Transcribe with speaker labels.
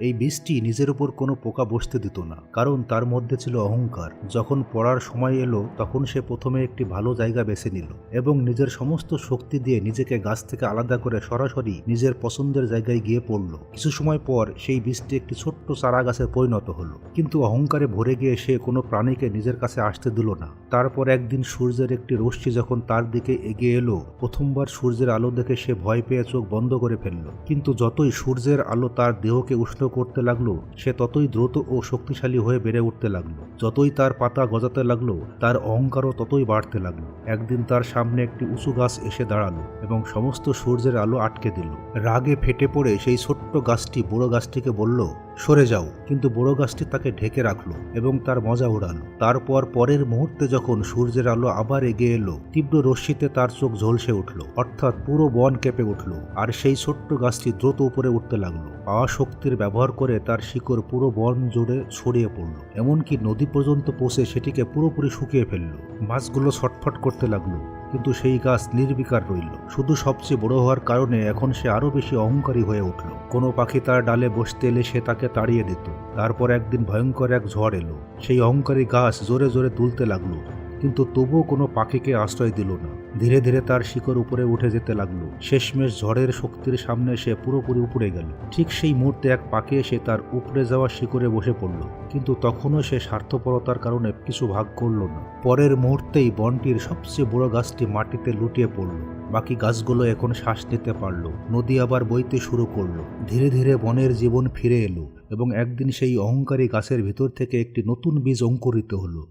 Speaker 1: এই বীজটি নিজের উপর কোনো পোকা বসতে দিত না, কারণ তার মধ্যে ছিল অহংকার। যখন পড়ার সময় এলো, তখন সে প্রথমে একটি ভালো জায়গা বেছে নিল এবং নিজের সমস্ত শক্তি দিয়ে নিজেকে গাছ থেকে আলাদা করে সরাসরি নিজের পছন্দের জায়গায় গিয়ে পড়ল। কিছু সময় পর সেই বীজটি একটি ছোট্ট চারা গাছে পরিণত হলো, কিন্তু অহংকারে ভরে গিয়ে সে কোনো প্রাণীকে নিজের কাছে আসতে দিল না। তারপর একদিন সূর্যের একটি রশ্মি যখন তার দিকে এগিয়ে এলো, প্রথমবার সূর্যের আলো দেখে সে ভয় পেয়ে চোখ বন্ধ করে ফেলল। কিন্তু যতই সূর্যের আলো তার দেহকে উষ্ণ করতে লাগল, সে ততই দ্রুত ও শক্তিশালী হয়ে বেড়ে উঠতে লাগল। যতই তার পাতা গজাতে লাগল, তার অহংকারও ততই বাড়তে লাগল। একদিন তার সামনে একটি উঁচু গাছ এসে দাঁড়াল এবং সমস্ত সূর্যের আলো আটকে দিল। রাগে ফেটে পড়ে সেই ছোট্ট গাছটি বড় গাছটিকে বলল, সরে যাও। কিন্তু বড় গাছটি তাকে ঢেকে রাখল এবং তার মজা উড়ালো। তারপর পরের মুহূর্তে যখন সূর্যের আলো আবার এগিয়ে এলো, তীব্র রশ্মিতে তার চোখ ঝলসে উঠল, অর্থাৎ পুরো বন কেঁপে উঠল, আর সেই ছোট্ট গাছটি দ্রুত উপরে উঠতে লাগল। পাওয়া শক্তির ব্যবহার করে তার শিকড় পুরো বন জুড়ে ছড়িয়ে পড়ল। এমনকি নদী পর্যন্ত পৌঁছে সেটিকে পুরোপুরি শুকিয়ে ফেলল। মাছগুলো ছটফট করতে লাগল, কিন্তু সেই গাছ নির্বিকার রইল। শুধু সবচেয়ে বড় হওয়ার কারণে এখন সে আরও বেশি অহংকারী হয়ে উঠল। কোনো পাখি তার ডালে বসতে এলে সে তাকে তাড়িয়ে দিত। তারপর একদিন ভয়ঙ্কর এক ঝড় এলো। সেই অহংকারী গাছ জোরে জোরে তুলতে লাগল। কিন্তু তবুও কোনো পাখিকে আশ্রয় দিল না। ধীরে ধীরে তার শিকড় উপরে উঠে যেতে লাগল। শেষমেশ ঝড়ের শক্তির সামনে সে পুরোপুরি উপড়ে গেল। ঠিক সেই মুহূর্তে এক পাখি এসে তার উপরে যাওয়া শিকড়ে বসে পড়ল। কিন্তু তখনও সে স্বার্থপরতার কারণে কিছু ভাগ করল না। পরের মুহূর্তেই বনটির সবচেয়ে বড় গাছটি মাটিতে লুটিয়ে পড়ল। বাকি গাছগুলো এখন শ্বাস নিতে পারল। নদী আবার বইতে শুরু করল। ধীরে ধীরে বনের জীবন ফিরে এলো এবং একদিন সেই অহংকারী গাছের ভিতর থেকে একটি নতুন বীজ অঙ্কুরিত হলো।